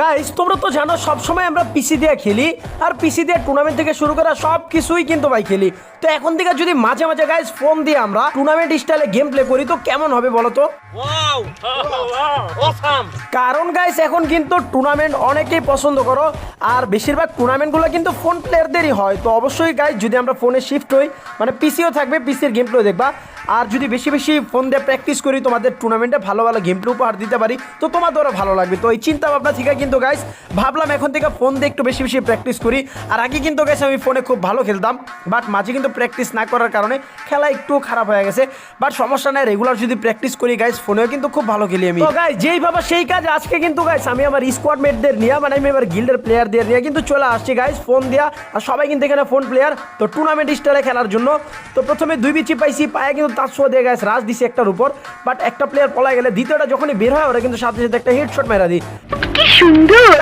Guys তোমরা তো জানো সবসময় আমরা পিসি দিয়ে খেলি আর পিসি দিয়ে টুর্নামেন্ট থেকে শুরু করা সব কিছুই কিন্তু ভাই খেলি। তো এখন থেকে যদি মাঝে মাঝে গাইস ফোন দিয়ে আমরা টুর্নামেন্ট স্টাইলে গেম প্লে করি তো কেমন হবে বলো তো! কারণ গাইস এখন কিন্তু টুর্নামেন্ট অনেকেই পছন্দ করো আর বেশিরভাগ টুর্নামেন্টগুলো কিন্তু ফোন প্লেয়ারদেরই হয়। তো অবশ্যই গাইস যদি আমরা ফোনে শিফট হই মানে পিসিও থাকবে পিসির গেম প্লে দেখবা। আর যদি বেশি বেশি ফোন দিয়ে প্র্যাকটিস করি তোমাদের টুর্নামেন্টে ভালো ভালো গেম প্লে উপহার দিতে পারি তো তোমাদেরও ভালো লাগবে। তো এই চিন্তা ভাবনা থেকে কিন্তু গাইস ভাবলাম এখন থেকে ফোন দিয়ে একটু বেশি বেশি প্র্যাকটিস করি। আর আগে কিন্তু গাইস আমি ফোনে খুব ভালো খেলতাম বাট মাঝে কিন্তু প্র্যাকটিস না করার কারণে খেলা একটু খারাপ হয়ে গেছে। বাট সমস্যা নাই রেগুলার যদি প্র্যাকটিস করি গাইস ফোনেও কিন্তু খুব ভালো খেলি আমি। তো গাইস যেই ভাবা সেই কাজ, আজকে কিন্তু গাইস আমি আমার স্কোয়াড মেটদের নিয়ে মানে আমি আমার গিল্ডের প্লেয়ারদের নিয়ে কিন্তু চলে আসছি গাইস ফোন দিয়া। আর সবাই কিন্তু এখানে ফোন প্লেয়ার তো টুর্নামেন্ট স্টাইলে খেলার জন্য, তো প্রথমে দুই বিচি পাইছি, পায়ে কিন্তু তার শো দিয়ে গাইস রাজ দিছি একটার উপর। বাট একটা প্লেয়ার পলাই গেলে দ্বিতীয়টা যখনই বের হয়, ওরা কিন্তু সাথে সাথে একটা হেডশট মেরা দিই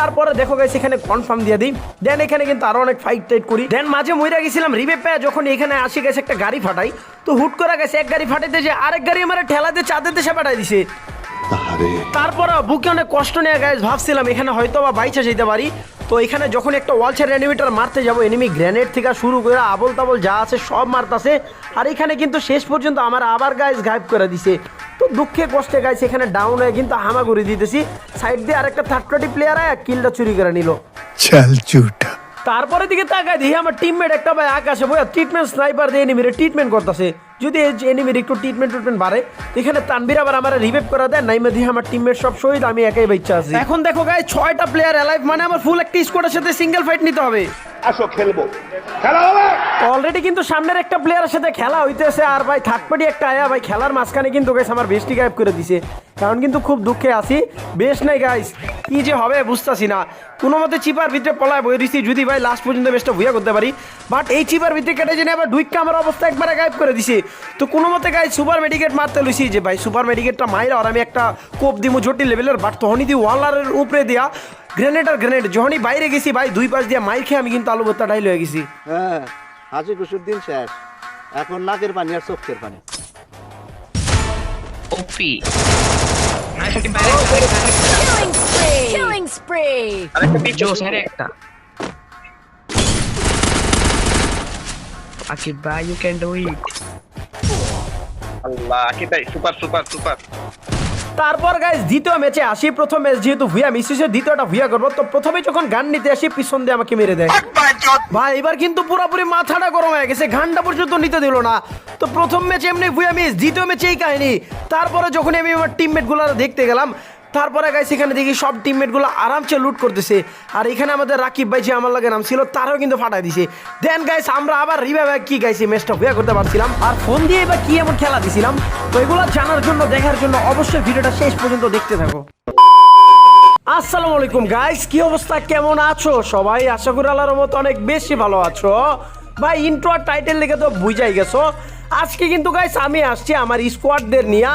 তারপরে দেখো গাইস এখানে কনফার্ম দিয়ে দিই। দেন এখানে কিন্তু আরও অনেক ফাইট টাইট করি। দেন মাঝে মইরা গেছিলাম রিবে পেয়ে যখন এখানে আসি গেছে একটা গাড়ি ফাটাই। তো হুট করে গেছে এক গাড়ি ফাটাইতে যে আরেক গাড়ি আমার ঠেলাতে চাঁদের দেশে পাঠাই দিছে। তারপরে বুকে অনেক কষ্ট নিয়ে গাইস ভাবছিলাম এখানে হয়তো বা বাইচা যেতে পারি। তো এখানে যখন একটা ওয়ালসের এনিমিটার মারতে যাব এনিমি গ্রেনেড থেকে শুরু করে আবল তাবল যা আছে সব মারতাছে। আর এখানে কিন্তু শেষ পর্যন্ত আমার আবার গাইস গায়েব করে দিছে। তো দুঃখে কষ্টে গাইছে এখানে ডাউন হয়ে কিন্তু হামাগুড়ি দিতেছি। সাইড দিয়ে আরেকটা থার্ড পার্টি প্লেয়ার আয় কিলটা চুরি করে নিল। চাল চুটা তারপরে দিকে তাকায় দেখি আমার টিমমেট একটা ভাই আকাশে বইয়া ট্রিটমেন্ট স্নাইপার দিয়ে নিবি রে ট্রিটমেন্ট করতেছে। যদি এই যে এনিমির একটু ট্রিটমেন্ট ট্রিটমেন্ট বাড়ে এখানে তানবির আবার আমার রিভাইভ করা দেয় নাইমে দিয়ে আমার টিমমেট সব শহীদ আমি একাই বাচ্চা আছি। এখন দেখো গাই ছয়টা প্লেয়ার অ্যালাইভ মানে আমার ফুল একটা স্কোয়াডের সাথে সিঙ্গেল ফাইট নিতে হবে। আসো খেলব। খেলা হবে? অলরেডি কিন্তু সামনের একটা প্লেয়ারের সাথে খেলা হইতেছে আর ভাই থার্ড পার্টি একটা আয়া ভাই খেলার মাঝখানে কিন্তু গাইস আমার বেস্টি গায়েব করে দিছে। কারণ কিন্তু খুব দুঃখে আছি। বেশ নাই গাইস কি যে হবে বুঝতাছি না। কোনো মতে চিপার ভিতরে পলায় বই দিছি। যদি ভাই লাস্ট পর্যন্ত বেশটা ভুয়া করতে পারি। বাট এই চিপার ভিতরে কেটে জেনে আবার ডুইকটা আমার অবস্থা একবারে গায়েব করে দিছি। তো কোনো মতে গাই সুপার মেডিকেট মারতে লইছি যে ভাই সুপার মেডিকেটটা মাইরা আর আমি একটা কোপ দিমু জটিল লেভেলের বাট তখনই দি ওয়ালারের উপরে দিয়া গ্রেনেড আর গ্রেনেড যখনই বাইরে গেছি ভাই, দুই পাশ দিয়ে মাইর খেয়ে আমি কিন্তু আলু ভর্তা ডাইল হয়ে গেছি। হ্যাঁ হাসি খুশির দিন শেষ। এখন নাকের পানি আর চোখের পানি। OP. Nice একটি বাইরে একটা, আরেকটা, Killing spree! Killing spree! আরেকটা জোস আরে একটা Akib bhai, you can do it. Allah কি তাই সুপার সুপার সুপার তারপর গাইজ দ্বিতীয় ম্যাচে আসি। প্রথম ম্যাচ যেহেতু ভুয়া মিস হয়েছে, দ্বিতীয়টা ভুয়া করব। তো প্রথমে যখন গান নিতে আসি, পিছন দিয়ে আমাকে মেরে দেয়। ভাই, এবার কিন্তু পুরোপুরি মাথাটা গরম হয়ে গেছে, ঘানটা পর্যন্ত নিতে দিল না। তো প্রথম ম্যাচে এমনি ভুয়া মিস দ্বিতীয় ম্যাচে এই কাহিনী। তারপরে যখন আমি আমার টিমমেটগুলো দেখতে গেলাম তারপরে গাইস এখানে দেখি সব টিমমেটগুলো আরামসে লুট করতেছে। আর এখানে আমাদের রাকিব ভাই যে আমার লাগে নাম ছিল তারও কিন্তু ফাটাই দিছে। দেন গাইস আমরা আবার রিভাইভ কি গাইছি ম্যাচটা ভুয়া করতে পারছিলাম। আর ফোন দিয়ে এবার কি এমন খেলা দিছিলাম? তো এগুলো জানার জন্য, দেখার জন্য অবশ্যই ভিডিওটা শেষ পর্যন্ত দেখতে থাকো। আসসালামু আলাইকুম গাইস কি অবস্থা? কেমন আছো? সবাই আশা করি আল্লাহর মতো অনেক বেশি ভালো আছো। ভাই ইন্ট্রো টাইটেল লিখে তো বুঝাই গেছো। আজকে কিন্তু গাইস আমি আসছি আমার স্কোয়াডদের নিয়ে।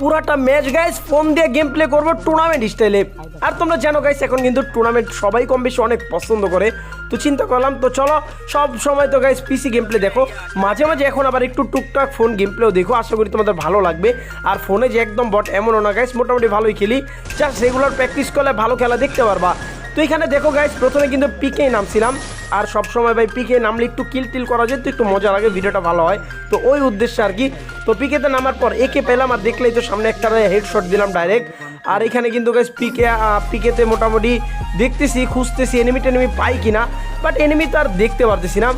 পুরাটা ম্যাচ গাইস ফোন দিয়ে গেম প্লে করব টুর্নামেন্ট স্টাইলে আর তোমরা জানো গাইস এখন কিন্তু টুর্নামেন্ট সবাই কম বেশি অনেক পছন্দ করে। তো চিন্তা করলাম, তো চলো, সব সময় তো গাইস পিসি গেম প্লে দেখো। মাঝে মাঝে এখন আবার একটু টুকটাক ফোন গেম প্লেও দেখো। আশা করি তোমাদের ভালো লাগবে। আর ফোনে যে একদম বট, এমনও না গাইস মোটামুটি ভালোই খেলি। জাস্ট রেগুলার প্র্যাকটিস করলে ভালো খেলা দেখতে পারবা। তো এখানে দেখো গাইস প্রথমে কিন্তু পিকেই নামছিলাম। আর সব সময় ভাই পিকে নামলে একটু কিল টিল করা যেত, একটু মজা লাগে ভিডিওটা ভালো হয়। তো ওই উদ্দেশ্যে আর কি, তো পিকেতে নামার পর একে পেলাম আর দেখলেই তো সামনে একটা হেডশট দিলাম ডাইরেক্ট আর এখানে কিন্তু গাইস পিকে পিকেতে মোটামুটি দেখতেছি, খুঁজতেছি এনিমি টেনিমি পাই কিনা বাট এনিমি তো আর দেখতে পারতেছি না।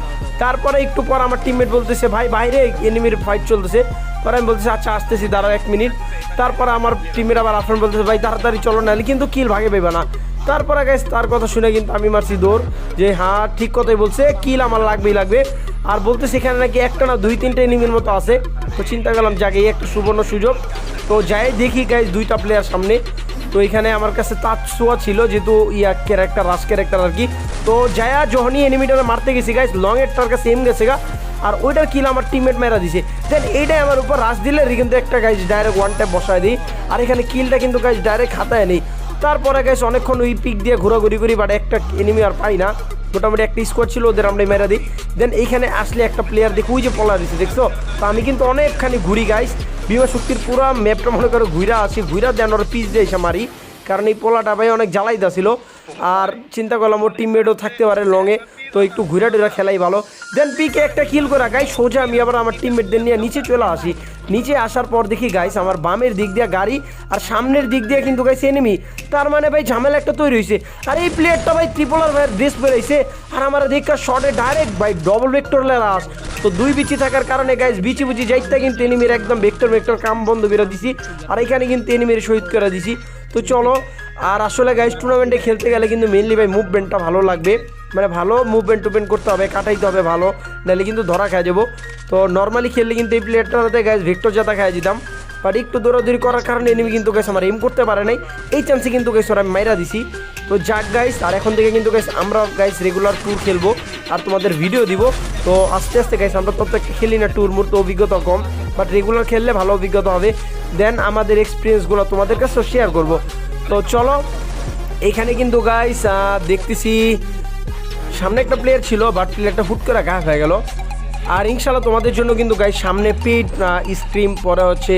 তারপরে একটু পর আমার টিমমেট বলতেছে, ভাই, বাইরে এনিমির ফাইট চলতেছে। পরে আমি বলতেছি আচ্ছা আসতেছি, দাঁড়াও এক মিনিট তারপর আমার টিমের আবার আফরান বলতেছে, ভাই, তাড়াতাড়ি চলো, নাহলে কিন্তু কিল ভাগে পেবে না। তারপরে গাইস তার কথা শুনে কিন্তু আমি মারছি দৌড়, যে হ্যাঁ ঠিক কথাই বলছে কিল আমার লাগবেই লাগবে। আর বলতে সেখানে নাকি একটা না দুই তিনটে এনিমির মতো আছে। তো চিন্তা করলাম যাকে একটা সুবর্ণ সুযোগ। তো যাই দেখি গাইস দুইটা প্লেয়ার সামনে। তো এখানে আমার কাছে তার ছোঁয়া ছিল, যেহেতু ইয়া ক্যারেক্টার রাস ক্যারেক্টার আর কি। তো যায়া যখনই এনিমিটারে মারতে গেছি গাইস লং এরটার কাছে এম গেছে গা। আর ওইটার কিল আমার টিমমেট মেরা দিছে। দেন এইটাই আমার উপর রাস দিলে কিন্তু একটা গাইজ ডাইরেক্ট ওয়ান ট্যাপ বসায় দিই। আর এখানে কিলটা কিন্তু গাইজ ডাইরেক্ট খাতায় নেই। তারপরে গেছে অনেকক্ষণ ওই পিক দিয়ে ঘোরাঘুরি করি বাট একটা এনিমি আর পাই না। মোটামুটি একটা স্কোয়াড ছিল, ওদের আমরা মেরা দিই। দেন এইখানে আসলে একটা প্লেয়ার দেখি, ওই যে পলা দিচ্ছে দেখছ? তো আমি কিন্তু অনেকখানি ঘুরি গাইস বিমা শক্তির পুরো ম্যাপটা মনে করো ঘুরা আসি ঘুরা দেন ওর পিস দিয়েছে মারি। কারণ এই পোলাটা ভাই অনেক জ্বালাই ছিল আর চিন্তা করলাম ওর টিমমেটও থাকতে পারে লংয়ে তো একটু ঘুরে টুরা খেলাই ভালো। দেন পিকে একটা কিল করে। গাই সোজা আমি আবার আমার টিমমেটদের নিয়ে নিচে চলে আসি। নিচে আসার পর দেখি গাইস আমার বামের দিক দিয়ে গাড়ি আর সামনের দিক দিয়ে কিন্তু গাইস এনিমি তার মানে ভাই, ঝামেলা একটা তৈরি হয়েছে। আর এই প্লেয়ারটা ভাই ত্রিপোলার ভাইয়ের ড্রেস বেরোইছে আর আমার দেখা শর্টে ডাইরেক্ট ভাই ডবল ভেক্টর লাস তো দুই বিচি থাকার কারণে গাইস বিচি বুচি যাইতে কিন্তু এনিমির একদম ভেক্টর ভেক্টর কাম বন্ধ করে দিছি। আর এখানে কিন্তু এনিমির শহীদ করে দিছি। তো চলো, আর আসলে গাইস টুর্নামেন্টে খেলতে গেলে কিন্তু মেনলি ভাই মুভমেন্টটা ভালো লাগবে। মানে ভালো মুভমেন্ট টুভমেন্ট করতে হবে, কাটাইতে হবে ভালো, নাহলে কিন্তু ধরা খাই যাব তো নর্মালি খেললে কিন্তু এই প্লেয়ারটাতে গাইস ভেক্টর জাতা খাই দিতাম। বাট একটু দৌড়াদৌড়ি করার কারণে এনিমি কিন্তু গাইস আমার এম করতে পারে নাই। এই চান্সে কিন্তু গাইস ওরা আমি মাইরা দিছি। তো যাক গাইস আর এখন থেকে কিন্তু গাইস আমরা গাইস রেগুলার ট্যুর খেলব আর তোমাদের ভিডিও দিব। তো আস্তে আস্তে গাইস আমরা প্রত্যেকটা খেলি না ট্যুর মূর্ত অভিজ্ঞতা কম বাট রেগুলার খেললে ভালো অভিজ্ঞতা হবে। দেন আমাদের এক্সপিরিয়েন্সগুলো তোমাদের কাছে শেয়ার করব। তো চলো, এখানে কিন্তু গাইস দেখতেছি সামনে একটা প্লেয়ার ছিল বাট প্লেয়ারটা হুট করে ঘা হয়ে গেল। আর ইনশাল্লাহ তোমাদের জন্য কিন্তু গাইস সামনে পিট স্ক্রিম পরে হচ্ছে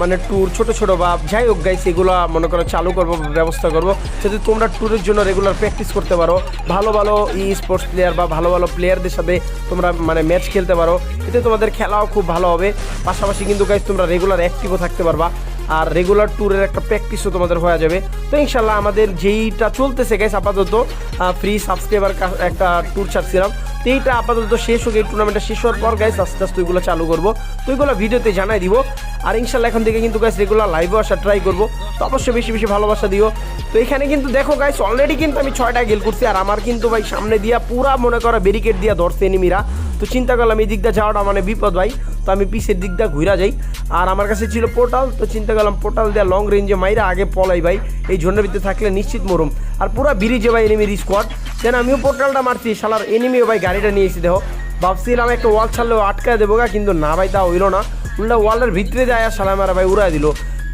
মানে ট্যুর ছোট ছোট বা যাই হোক গাইস এগুলো মনে করো চালু করব, ব্যবস্থা করব। যদি তোমরা ট্যুরের জন্য রেগুলার প্র্যাকটিস করতে পারো, ভালো ভালো ই স্পোর্টস প্লেয়ার বা ভালো ভালো প্লেয়ারদের সাথে তোমরা মানে ম্যাচ খেলতে পারো, এতে তোমাদের খেলাও খুব ভালো হবে। পাশাপাশি কিন্তু গাইস তোমরা রেগুলার অ্যাক্টিভও থাকতে পারবা। আর রেগুলার ট্যুরের একটা প্র্যাকটিসও তোমাদের হয়ে যাবে। তো ইনশাল্লাহ আমাদের যেইটা চলতেছে গাইস আপাতত ফ্রি সাবস্ক্রাইবার একটা ট্যুর ছাড়ছিলাম। তো এইটা আপাতত শেষ হোক, এই টুর্নামেন্টটা শেষ হওয়ার পর গাইস আস্তে আস্তে ওইগুলো চালু করব। তো ওইগুলো ভিডিওতে জানাই দিব। আর ইনশাল্লাহ এখন থেকে কিন্তু গাইস রেগুলার লাইভও আসা ট্রাই করব। তো অবশ্যই বেশি বেশি ভালোবাসা দিও। তো এখানে কিন্তু দেখো গাইস অলরেডি কিন্তু আমি ছয়টা গেল করছি, আর আমার কিন্তু ভাই সামনে দিয়া পুরা মনে করো ব্যারিকেড দিয়া ধরছে এনিমিরা তো চিন্তা করলাম এই দিকটা যাওয়াটা মানে বিপদ ভাই। তো আমি পিসের দিকটা ঘুরা যাই। আর আমার কাছে ছিল পোর্টাল তো চিন্তা করলাম পোর্টাল দেওয়া লং রেঞ্জে মাইরা আগে পলাই ভাই, এই ঝন্ডার ভিতরে থাকলে নিশ্চিত মরুম। আর পুরো ব্রিজে ভাই এনিমির স্কোয়াড দেন আমিও পোর্টালটা মারছি সালার এনিমিও ভাই গাড়িটা নিয়ে এসে দেখো। ভাবছিলাম একটা ওয়াল ছাড়লেও আটকায় দেবো গা, কিন্তু না ভাই, তা হইল না। উল্টা ওয়ালের ভিতরে যায় আর শালা মারা ভাই উড়াই দিল।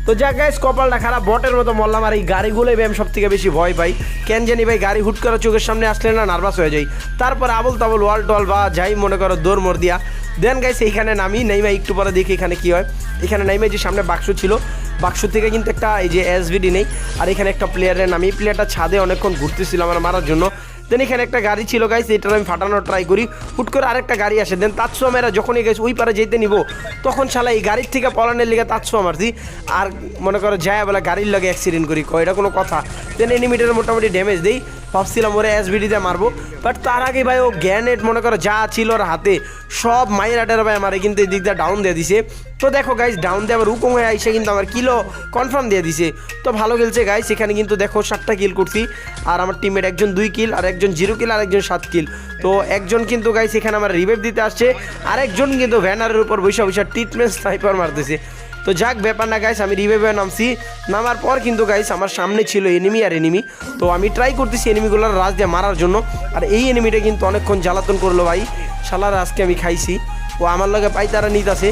তো যা গাইস কপালটা খারাপ, বটের মতো মরলাম, আর এই গাড়িগুলোই আমি সব থেকে বেশি ভয় পাই। কেন জানি ভাই, গাড়ি হুট করে চোখের সামনে আসলে না নার্ভাস হয়ে যাই। তারপরে আবল তাবল ওয়াল টল বা যাই মনে করো, দৌড় মোড় দিয়া। দেন গাইস এইখানে নামি নেইমা একটু পরে দেখি এখানে কি হয়। এখানে নাইমা যে সামনে বাক্স ছিল, বাক্স থেকে কিন্তু একটা এই যে এসভিডি নেই। আর এখানে একটা প্লেয়ারের নামি প্লেয়ারটা ছাদে অনেকক্ষণ ঘুরতেছিল আমার মারার জন্য। দেন এখানে একটা গাড়ি ছিল গাইস এটা আমি ফাটানোর ট্রাই করি। হুট করে আরেকটা গাড়ি আসে। দেন তাৎসু মেয়েরা যখনই গেছে ওই পারে যেতে নিব, তখন শালা এই গাড়ির থেকে পলানের লিগে তাৎসু মারছি আর মনে করো যায় বলে গাড়ির লগে অ্যাক্সিডেন্ট করি, কয়, এটা কোনো কথা। দেন এনিমিটার মোটামুটি ড্যামেজ দেই। ভাবছিলাম ওরে এসবিডিতে মারবো। বাট তার আগে ভাই, ও গ্যানেট মনে করো যা ছিল ওর হাতে, সব মায়ের আটের ভাই আমারে কিন্তু এই দিকটা ডাউন দিয়ে দিছে। তো দেখো গাইস ডাউন দিয়ে আবার উকম হয়ে আইসে কিন্তু আমার কিলো কনফার্ম দিয়ে দিছে। তো ভালো খেলছে গাইস এখানে কিন্তু দেখো সাতটা কিল করছি। আর আমার টিমের একজন দুই কিল আর একজন জিরো কিল আর একজন সাত কিল তো একজন কিন্তু গাইস এখানে আমার রিভাইভ দিতে আসছে। আর একজন কিন্তু ভ্যানারের উপর বৈশা বৈশা ট্রিটমেন্ট স্নাইপার মারতেছে। তো যাক, ব্যাপার না গাইস আমি রিভাইভে নামছি। নামার পর কিন্তু গাইস আমার সামনে ছিল এনিমি আর এনিমি তো আমি ট্রাই করতেছি এনিমিগুলোর রাজ দিয়ে মারার জন্য। আর এই এনিমিটা কিন্তু অনেকক্ষণ জ্বালাতন করল ভাই। শালার আজকে আমি খাইছি। ও আমার লগে পাই তারা নিতাছে।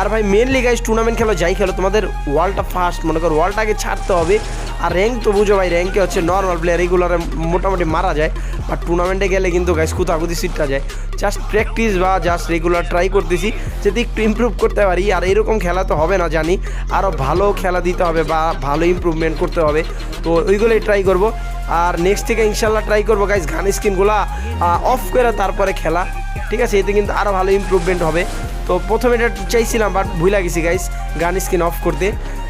আর ভাই মেনলি গাইস টুর্নামেন্ট খেলো, যাই খেলো, তোমাদের ওয়ার্ল্ডটা ফার্স্ট মনে করো ওয়ার্ল্ডটাকে ছাড়তে হবে। আর র্যাঙ্ক তো বুঝো ভাই র্যাঙ্কে হচ্ছে নর্মাল প্লেয়ার এগুলোর মোটামুটি মারা যায়। আর টুর্নামেন্টে গেলে কিন্তু গাইস কুতাকুতি সিটটা যায়। জাস্ট প্র্যাকটিস বা জাস্ট রেগুলার ট্রাই করতেছি, যদি একটু ইমপ্রুভ করতে পারি। আর এরকম খেলা তো হবে না, জানি। আরও ভালো খেলা দিতে হবে বা ভালো ইমপ্রুভমেন্ট করতে হবে। তো ওইগুলোই ট্রাই করব। আর নেক্সট থেকে ইনশাল্লাহ ট্রাই করব গাইস গান স্ক্রিনগুলো অফ করে তারপরে খেলা। ঠিক আছে, এতে কিন্তু আরও ভালো ইমপ্রুভমেন্ট হবে। তো প্রথমে এটা চাইছিলাম বাট ভুলে গেছি গাইস গান স্ক্রিন অফ করতে।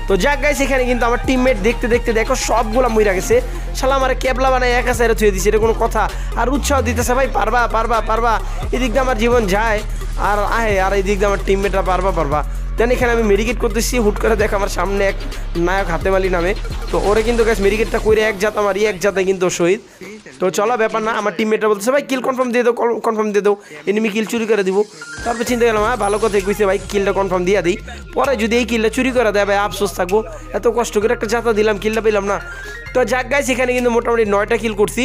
তো যাক গাইস এখানে কিন্তু আমার টিমমেট দেখতে দেখতে দেখো, সবগুলো মইরা গেছে। শালা আমার ক্যাবলা বানায় একা সাইডে থুয়ে দিছে, এটা কোনো কথা। আর উৎসাহ দিতেছে, ভাই, পারবা পারবা পারবা। এদিক দিয়ে আমার জীবন যায়, আর আহে, আর এই দিক দিয়ে আমার টিমমেটরা পারবা পারবা। দেন এখানে আমি মেডিকেট করতেছি, হুট করে দেখ আমার সামনে এক নায়ক হাতেমালি নামে। তো ওরে কিন্তু গ্যাস মেডিকেটটা করে এক জাত, আমার এক জাতে কিন্তু শহীদ। তো চলো, ব্যাপার না, আমার টিমমেটরা বলতেছে, ভাই কিল কনফার্ম দিয়ে দাও কনফার্ম দিয়ে দাও এনিমি কিল চুরি করে দিব। তারপর চিন্তা করলাম হ্যাঁ ভালো কথা কইছে, ভাই কিলটা কনফার্ম দিয়ে দিই। পরে যদি এই কিলটা চুরি করে দেয়, ভাই, আফসোস থাকব, এত কষ্ট করে একটা জাতা দিলাম কিলটা পেলাম না। তো যাক গাইস এখানে কিন্তু মোটামুটি নয়টা কিল করছি।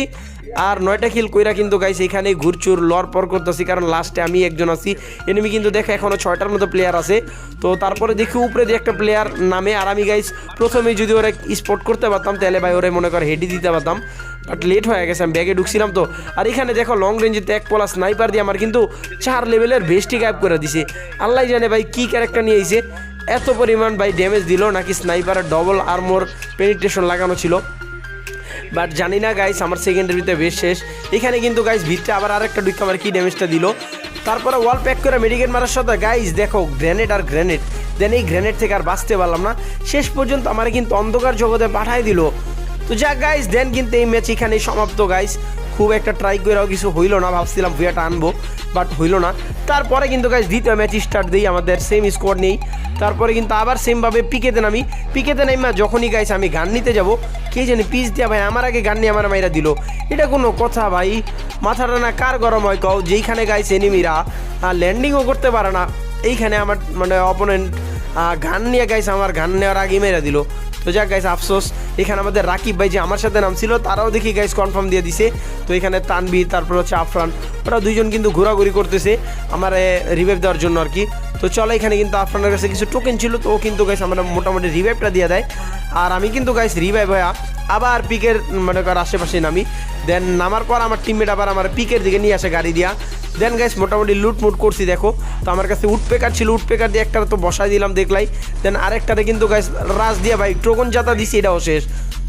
আর নয়টা কিল কইরা কিন্তু গাইস এখানে ঘুরচুর লর পর করতেছি, কারণ লাস্টে আমি একজন আছি। এনিমি কিন্তু দেখে, এখনও ছয়টার মতো প্লেয়ার আছে। তো তারপরে দেখি উপরে দিয়ে একটা প্লেয়ার নামে আর আমি গাইস প্রথমে যদি ওরা স্পট করতে পারতাম, তাহলে ভাই ওরে মনে করে হেডি দিতে পারতাম। বাট লেট হয়ে গেছে, আমি ব্যাগে ঢুকছিলাম তো। আর এখানে দেখো লং রেঞ্জে এক পলা স্নাইপার দিয়ে আমার কিন্তু চার লেভেলের ভেস্টি গায়েব করে দিছে। আল্লাহ জানে ভাই কি ক্যারেক্টার নিয়ে আইছে। এত পরিমাণ ভাই ড্যামেজ দিল, নাকি স্নাইপারের ডবল আর্মোর পেনিট্রেশন লাগানো ছিল। বাট জানি না গাইস আমার সেকেন্ডারিতে বেশ শেষ। এখানে কিন্তু গাইস ভিতরে আবার আরেকটা ডুইক আমার কি ড্যামেজটা দিল। তারপরে ওয়াল প্যাক করে মেডিকেল মারার সাথে গাইস দেখো গ্রেনেড আর গ্রেনেড দেন এই গ্রেনেড থেকে আর বাঁচতে পারলাম না। শেষ পর্যন্ত আমার কিন্তু অন্ধকার জগতে পাঠাই দিল। তো যা গাইস দেন কিন্তু এই ম্যাচ এখানেই সমাপ্ত গাইস খুব একটা ট্রাই করেও কিছু হইল না, ভাবছিলাম ভুয়াটা আনব বাট হইল না। তারপরে কিন্তু গাইস দ্বিতীয় ম্যাচ স্টার্ট দিই, আমাদের সেম স্কোয়াড নেই। তারপরে কিন্তু আবার সেমভাবে পিকেতে নামি। পিকেতে নামি যখনই গাইস আমি গান নিতে যাব, কে জানি পিস দিয়া ভাই আমার আগে গান নিয়ে আমার মাইরা দিল। এটা কোনো কথা ভাই, মাথাটা না কার গরম হয় কও, যেইখানে গাইস এনিমিরা ল্যান্ডিংও করতে পারে না, এইখানে আমার মানে অপোনেন্ট গান নিয়ে গাইস আমার গান নেওয়ার আগে মেরা দিল। তো যাক গাইস আফসোস। এখানে আমাদের রাকিব ভাই যে আমার সাথে নাম ছিল তারাও দেখি গাইস কনফার্ম দিয়ে দিছে। তো এখানে তানবি তারপর হচ্ছে আফরান। ওরা দুইজন কিন্তু ঘোরাঘুরি করতেছে আমার রিভাইভ দেওয়ার জন্য আর কি। তো চলো এখানে কিন্তু আফরানের কাছে কিছু টোকেন ছিল, তো ও কিন্তু গাইস আমরা মোটামুটি রিভাইভটা দিয়ে দেয়। আর আমি কিন্তু গাইস রিভাইভ হয়ে আবার পিকের মনে কর আশেপাশে নামি। দেন নামার পর আমার টিমমেট আবার আমার পিকের দিকে নিয়ে আসে গাড়ি দিয়া। দেন গাইস মোটামুটি লুটমুট করছি, দেখো। তো আমার কাছে উটপেকার ছিল উটপেকার দিয়ে একটা তো বসাই দিলাম, দেখলাই। দেন আরেকটাতে কিন্তু গাইস রাজ দিয়া, ভাই ট্রোগন যাতা দিছি, এটাও শেষ।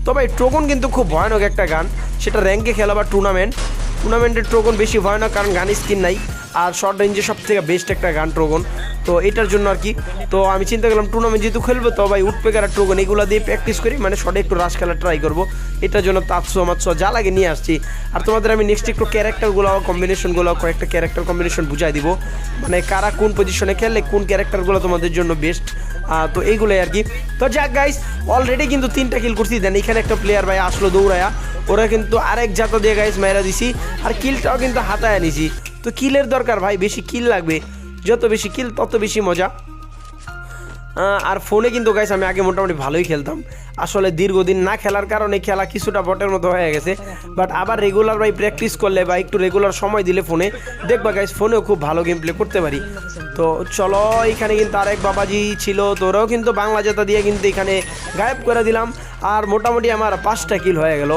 তো ভাই ট্রোগন কিন্তু খুব ভয়ানক একটা গান। সেটা র্যাঙ্কে খেলা বা টুর্নামেন্ট টুর্নামেন্টের ট্রোগন বেশি ভয়ানক, কারণ গান স্কিন নাই। আর শর্ট রেঞ্জে সব থেকে বেস্ট একটা গান ট্রোকন তো এটার জন্য আর কি। তো আমি চিন্তা করলাম টুর্নামেন্ট যেহেতু খেলব, তো ভাই উঠপেকার আর ট্রোকন এগুলো দিয়ে প্র্যাকটিস করি। মানে শর্টে একটু রাশ খেলা ট্রাই করব। এটার জন্য তাৎসো মাৎসো যা লাগে নিয়ে আসছি। আর তোমাদের আমি নেক্সট একটু ক্যারেক্টারগুলো কম্বিনেশনগুলো কয়েকটা ক্যারেক্টার কম্বিনেশন বুঝাই দিব। মানে কারা কোন পজিশনে খেললে কোন ক্যারেক্টারগুলো তোমাদের জন্য বেস্ট তো এইগুলোই আর কি। তো যাক গাইস অলরেডি কিন্তু তিনটা কিল করছি। দেন এখানে একটা প্লেয়ার ভাই আসলো দৌড়ায়া। ওরা কিন্তু আরেক জাতা দিয়ে গাইস মেরা দিছি। আর কিলটাও কিন্তু হাতায় নিছি তো কিলের দরকার ভাই, বেশি কিল লাগবে। যত বেশি কিল, তত বেশি মজা। আর ফোনে কিন্তু গাইস আমি আগে মোটামুটি ভালোই খেলতাম। আসলে দীর্ঘদিন না খেলার কারণে খেলা কিছুটা বটের মতো হয়ে গেছে। বাট আবার রেগুলার ভাই প্র্যাকটিস করলে বা একটু রেগুলার সময় দিলে ফোনে। দেখবা গাইস ফোনেও খুব ভালো গেম প্লে করতে পারি। তো চলো, এখানে কিন্তু আরেক বাবাজি ছিল। তোরাও কিন্তু বাংলা জেতা দিয়ে কিন্তু এখানে গায়েব করে দিলাম। আর মোটামুটি আমার পাঁচটা কিল হয়ে গেল।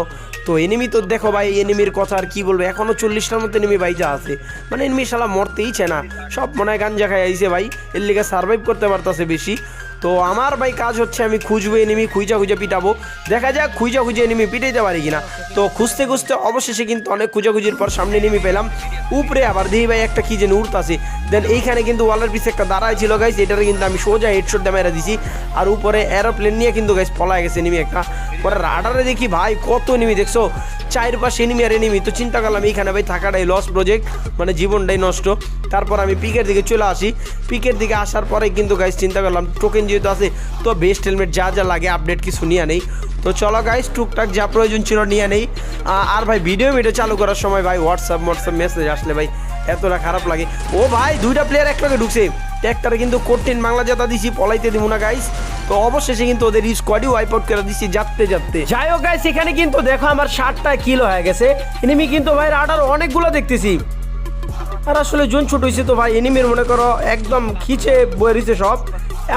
তো এনিমি তো দেখো ভাই এনিমির কথা আর কি বলব? এখনও চল্লিশটার মতো এনিমি বাইজা আছে। মানে এনিমি শালা মরতেই না। সব মনে হয় গাঞ্জা খাই আইছে ভাই। এর লিগে সার্ভাইভ করতে পারতাছে বেশি। তো আমার ভাই কাজ হচ্ছে আমি খুঁজবো এনিমি খুঁজা খুঁজে পিটাবো। দেখা যাক খুঁজা খুঁজে এনিমি পিটাইতে পারি কিনা। তো খুঁজতে খুঁজতে অবশেষে কিন্তু অনেক খুঁজাখুঁজির পর সামনে এনিমি পেলাম। উপরে আবার দিই ভাই একটা কি যেন উড়তাছে। দেন এইখানে কিন্তু ওয়ালের পিছে একটা দাঁড়ায় ছিল গাইস এটারে কিন্তু আমি সোজা হেডশট দিয়ে দিছি। আর উপরে এরোপ্লেন নিয়ে কিন্তু গাইস পলায় গেছে এনিমি একটা। পরে রাডারে দেখি ভাই, কত এনিমি দেখছ? পাশে এনিমি আর এনিমি তো চিন্তা করলাম এইখানে ভাই থাকাটাই লস প্রজেক্ট মানে জীবনটাই নষ্ট। তারপর আমি পিকের দিকে চলে আসি। পিকের দিকে আসার পরে কিন্তু গাইস চিন্তা করলাম টোকেন যেহেতু আছে, তো বেস্ট হেলমেট যা যা লাগে আপডেট কিছু নিয়ে নেই। তো চলো গাইস টুকটাক যা প্রয়োজন ছিল নিয়ে নেই। আর ভাই ভিডিও ভিডিও চালু করার সময় ভাই হোয়াটসঅ্যাপ হোয়াটসঅ্যাপ মেসেজ আসলে ভাই এতটা খারাপ লাগে। ও ভাই দুইটা প্লেয়ার একটাকে ঢুকছে। একটারে কিন্তু কঠিন বাংলা জাতা দিছি, পলাইতে দিব না গাইস তো অবশেষে কিন্তু ওদের স্কোয়াডই ওয়াইপ আউট করে দিছি যাতে যাতে যাই হোক গাইস এখানে কিন্তু দেখো আমার ষাটটা কিলো হয়ে গেছে। এনিমি কিন্তু ভাই রাডার অনেকগুলো দেখতেছি। আর আসলে জোন ছোট হয়েছে তো ভাই এনিমির মনে করো একদম খিচে বয়ে রয়েছে সব।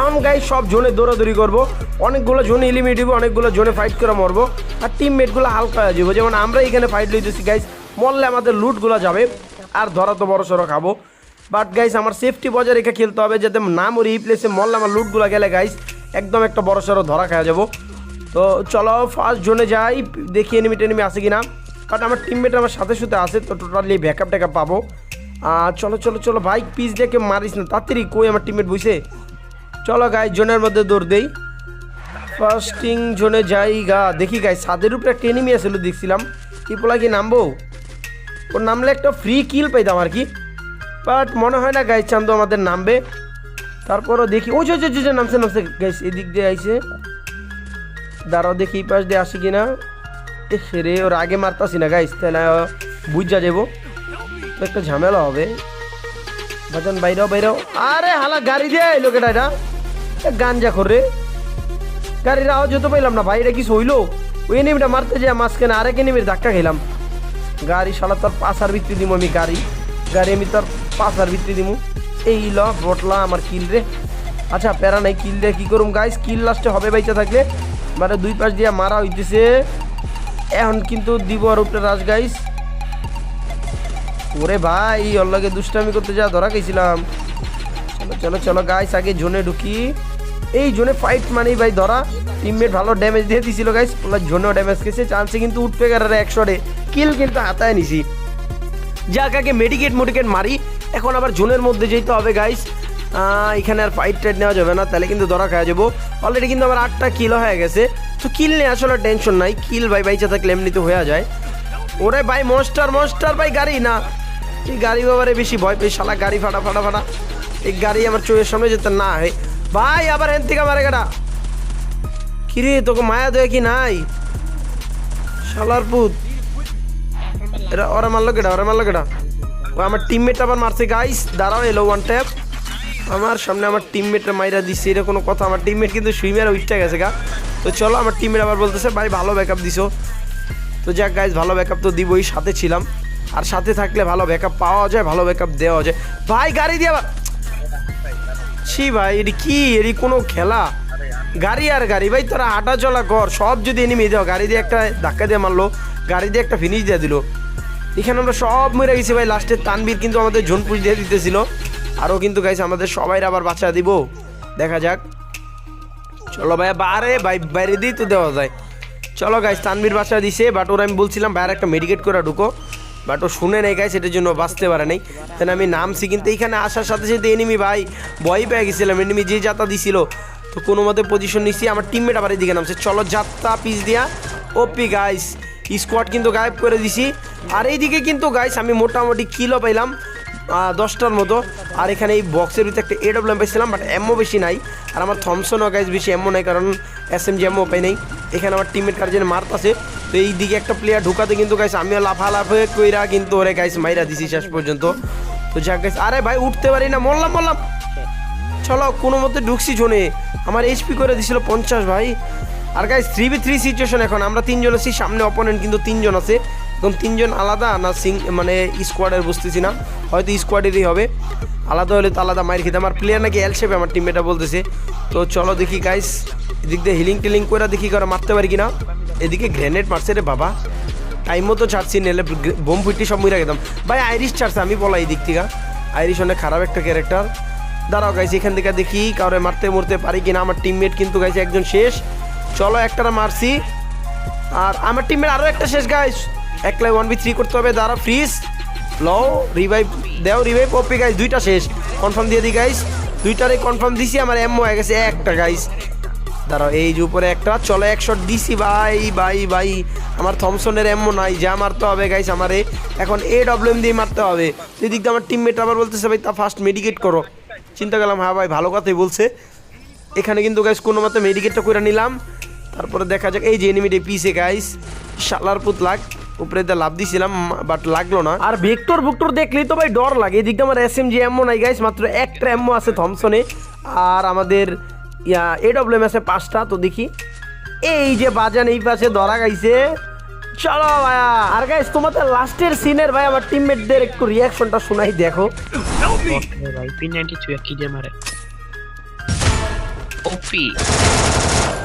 এমন গাই সব জোনে দৌড়াদৌড়ি করব। অনেকগুলো জোনে এলিমিট দিব অনেকগুলো জোনে ফাইট করে মরবো। আর টিমমেটগুলো হালকা হয়ে যাব যেমন আমরা এখানে ফাইট লইতেছি গাইস মরলে আমাদের লুটগুলো যাবে। আর ধরা তো বড় সড়ো খাব। বাট গাইস আমার সেফটি বজায় রেখে খেলতে হবে, যাতে না মরি, এই প্লেসে মরলে আমার লুটগুলো গেলে গাইস একদম একটা বড় সড়ো ধরা খাওয়া যাব। তো চলো ফার্স্ট জোনে যাই, দেখি এনিমি টেনিমি আছে কিনা। বাট আমার টিমমেট আমার সাথে সাথে আছে, তো টোটালি ব্যাকআপ ট্যাকআপ পাবো। আর চলো চলো চলো, ভাই পিস দেখে মারিস না, তাড়াতাড়ি কই আমার টিমমেট বইছে? চলো গাই জোনের মধ্যে দৌড় দেই। ফার্স্টিং জোনে যাই গা, দেখি গাই ছাদের উপরে একটা এনিমি আসছিল দেখছিলাম। কি পোলা কি নামবো? ওর নামলে একটা ফ্রি কিল পাইতাম আর কি। বাট মনে হয় না গাই চান্দু আমাদের নামবে। তারপরও দেখি ওই যে যে, নামছে নামছে গাইস এদিক দিয়ে আইছে। দাঁড়াও দেখি পাশ দিয়ে আসি কিনা। রে ওর আগে মারতাছি না গাইস তাহলে বুঝা যাব তো একটা ঝামেলা হবে। বাজান বাইরেও বাইরেও। আরে হালা গাড়ি দিয়ে এলো কেটা এটা? গাঞ্জা করে গাড়ির আওয়াজ হতে পাইলাম না ভাই এটা কি হইল ওই এনিমিটা মারতে যে মাঝখানে আরেক এনিমির ধাক্কা খেলাম গাড়ি শালা তোর পাশার ভিত্তি দিমু আমি গাড়ি। গাড়ি আমি তোর পাশার ভিত্তি দিমু। এই ল বটলা আমার কিল রে। আচ্ছা প্যারা নাই কিল রে কি করুম গাইস কিল লাস্টে হবে বাইচা থাকলে। মানে দুই পাশ দিয়ে মারা হইতেছে। এখন কিন্তু দিব আর উপরে রাজ গাইস ওরে ভাই, ওর দুষ্টামি করতে যা, ধরা গেছিলাম চলো চলো চলো গাইস আগে জোনে ঢুকি। এই জোনে ফাইট মানেই ভাই, ধরা। টিমমেট ভালো ড্যামেজ দিয়ে দিছিল গাইস প্লাস জোনেও ড্যামেজ খেয়েছে। চান্সে কিন্তু উঠবে গেলে একশোরে। কিল কিন্তু হাতায় নিছি। যাক, আগে মেডিকেট মোডিকেট মারি। এখন আবার জোনের মধ্যে যেতে হবে গাইস এখানে আর ফাইট টাইট নেওয়া যাবে না, তাহলে কিন্তু ধরা খাওয়া যাব। অলরেডি কিন্তু আমার আটটা কিল হয়ে গেছে। তো কিল নিয়ে আসলে টেনশন নাই কিল ভাই বাইচা থাকলে এমনিতে হয়ে যায়। ওরে ভাই মনস্টার মনস্টার ভাই, গাড়ি না। এই গাড়ি বাবারে বেশি ভয় পেয়ে শালা গাড়ি ফাটা ফাটা ফাটা। এই গাড়ি আমার চোখের সামনে যেতে না হয়। ভাই, আবার হেন থেকে মারে গাড়া কিরে, তোকে মায়া দয়া কি নাই? শালার পুত। এরা ওরা মারলো কেটা ওরা মারলো কেটা আমার টিমমেট আবার মারছে গাইস দাঁড়াও এলো ওয়ান ট্যাপ আমার সামনে আমার টিমমেটরা মাইরা দিচ্ছে এটা কোনো কথা। আমার টিমমেট কিন্তু সুইমের উঠতে গেছে, গা। তো চলো, আমার টিমমেট আবার বলতেছে, ভাই, ভালো ব্যাকআপ দিছো। তো যাক গাইস ভালো ব্যাকআপ তো দিবই, সাথে ছিলাম। আর সাথে থাকলে ভালো ব্যাকআপ পাওয়া যায়, ভালো ব্যাকআপ দেওয়া যায়। ভাই, গাড়ি দিয়ে আবার ছি, ভাই, এটি কি? এটি কোনো খেলা? গাড়ি আর গাড়ি, ভাই, তোরা হাঁটা চলা কর। সব যদি এনিমি দেওয়া গাড়ি দিয়ে একটা ধাক্কা দিয়ে মারলো, গাড়ি দিয়ে একটা ফিনিশ দিয়ে দিল। এখানে আমরা সব মরে গেছি ভাই। লাস্টের তানবীর কিন্তু আমাদের ঝোন পুষ দিয়ে দিতেছিল। আরও কিন্তু গাইছে আমাদের সবাই আবার বাচ্চা দিব। দেখা যাক। চলো ভাই বারে ভাই, বাইরে দিই তো দেওয়া যায়। চলো গাইস তানবীর বাচ্চা দিছে বাট ওর আমি বলছিলাম বাইরে একটা মেডিকেট করে ঢুকো। বাট ও শুনে নেই গাইস এটার জন্য বাঁচতে পারে নাই। তাই আমি নামছি, কিন্তু এইখানে আসার সাথে সাথে এনিমি ভাই ভয় পেয়ে গেছিলাম। এনিমি যে যাতা দিছিল, তো কোনো মতে পজিশন নিচ্ছি আমার টিমমেট আবার এদিকে নামছে। চলো যাত্রা পিস দিয়া। ওপি গাইস স্কোয়াড কিন্তু গায়েব করে দিছি। আর এইদিকে কিন্তু গাইস আমি মোটামুটি কিলো পাইলাম দশটার মতো। আর এখানে এই বক্সের ভিতরে একটা এ ডাব্লিউ পাইছিলাম বাট এমও বেশি নাই। আর আমার থমসনও গাইজ বেশি এমও নাই, কারণ এস এম জি এমও পাই নাই। এখানে আমার টিমের কার জন্য মার্ক আছে তো এই দিকে একটা প্লেয়ার ঢুকাতে কিন্তু গাইস আমিও লাফালাফ হয়ে কইরা কিন্তু ওরে গাইস মাইরা দিছি শেষ পর্যন্ত। তো যাক গাইস আরে ভাই, উঠতে পারি না, মরলাম মরলাম। চলো কোনো মতে ঢুকছি জোনে আমার এইচপি করে দিছিল পঞ্চাশ ভাই। আর guys three v three situation এখন। আমরা তিনজন আছি, সামনে অপোনেন্ট কিন্তু তিনজন আছে। এখন তিনজন আলাদা, না সিং মানে স্কোয়াডের বুঝতেছি না। হয়তো স্কোয়াডেরই হবে। আলাদা হলে তো আলাদা মাইর খেতে আমার প্লেয়ার নাকি এল শেপে আমার টিমমেটা বলতেছে। তো চলো দেখি গাইস এদিক দিয়ে হিলিং টিলিং করে দেখি করে মারতে পারি কিনা। এদিকে গ্রেনেড মারছে রে বাবা। টাইম মতো ছাড়ছি, নেলে বোম ফুটি সব মুইরা গেতাম ভাই আইরিশ ছাড়ছে, আমি বলা এই দিক থেকে। আইরিশ অনেক খারাপ একটা ক্যারেক্টার দাঁড়াও গাইছি এখান থেকে দেখি কাউরে মারতে মরতে পারি কিনা। আমার টিমমেট কিন্তু গাইছে একজন শেষ। চলো একটারা মারছি। আর আমার টিমের আরও একটা শেষ গাইস একলাই ওয়ান বি থ্রি করতে হবে, দাঁড়া ফ্রিজ লো রিভাইভ দেও রিভাইভ ওপি গাইস দুইটা শেষ। কনফার্ম দিয়ে দিই গাইস দুইটারই কনফার্ম দিছি, আমার এমও হয়ে গেছে একটা গাইস দাঁড়াও, এই যে উপরে একটা। চলো, এক শট দিছি ভাই ভাই ভাই আমার থমসনের এমও নাই, যা মারতে হবে গাইস আমারে। এখন এ ডব্লিউ এম দিয়ে মারতে হবে। এদিক দিয়ে আমার টিমমেট আবার বলতেছে, ভাই, তা ফার্স্ট মেডিকেট করো। চিন্তা করলাম হ্যাঁ ভাই, ভালো কথাই বলছে। এখানে কিন্তু গাইস কোনো মতো মেডিকেটটা করে নিলাম। তারপরে দেখা যাক এই যে এনিমিটি পিসে গাইস শালার পুতলাক উপরে দিয়ে লাভ দিছিলাম বাট লাগল না। আর ভেক্টর ভুক্টর দেখলেই তো ভাই ডর লাগে এদিকে আমার এস এম জি এমও নাই গাইস মাত্র একটা এমও আছে থমসনে আর আমাদের ইয়া এডব্লিউএম আছে পাঁচটা তো দেখি। এই যে বাজান এই পাশে ধরা গাইছে। চলো ভাইয়া। আর গাইস তোমাদের লাস্টের সিনের ভাই আমার টিমমেটদের একটু রিয়াকশনটা শোনাই দেখো। ভাই পি নাইনটি থ্রি কি দিয়ে মারে। Ovi.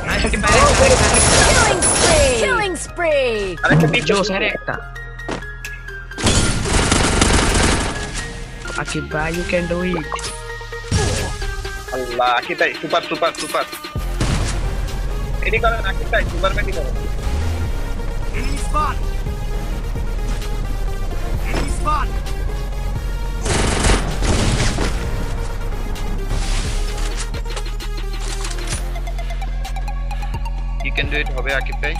Ayo que Killing spree. Killing spree. Ahora que bicho se you can do it. Allah, kita super super super. Ini kalau nak kita super mati kalau. Enemy spot. Enemy spot. Can do it Akib ভাই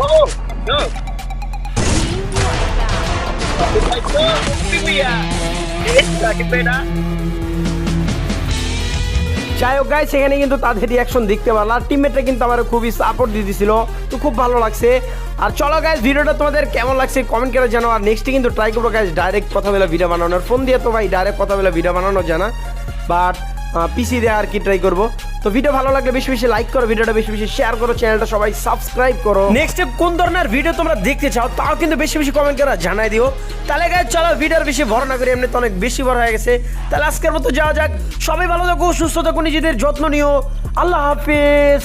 ও no যাই হোক guys সেখানে কিন্তু তাদের reaction দেখতে পারলাম। আর টিমমেটরা কিন্তু আমার খুবই সাপোর্ট দিয়ে দিছিল। তো খুব ভালো লাগছে। আর চলো গাইস ভিডিওটা তোমাদের কেমন লাগছে কমেন্ট করে জানাও। আর নেক্সটে কিন্তু ট্রাই করব গাইস ডাইরেক্ট কথা বলে ভিডিও বানানোর। ফোন দিয়ে তো ভাই ডাইরেক্ট কথা বলে ভিডিও বানানো জানা বাট পিসি দিয়ে আর কি ট্রাই করব। তো ভিডিও ভালো লাগলে বেশি বেশি লাইক করো ভিডিওটা বেশি বেশি শেয়ার করো চ্যানেলটা সবাই সাবস্ক্রাইব করো। নেক্সট কোন ধরনের ভিডিও তোমরা দেখতে চাও, তাও কিন্তু বেশি বেশি কমেন্ট করে জানাই দিও। তাহলে গাইজ চলো ভিডিওর বেশি বড় না করি এমনি তো অনেক বেশি বড় হয়ে গেছে। তাহলে আজকের মতো যাওয়া যাক। সবাই ভালো থাকো, সুস্থ থাকো, নিজেদের যত্ন নিও। আল্লাহ হাফিজ।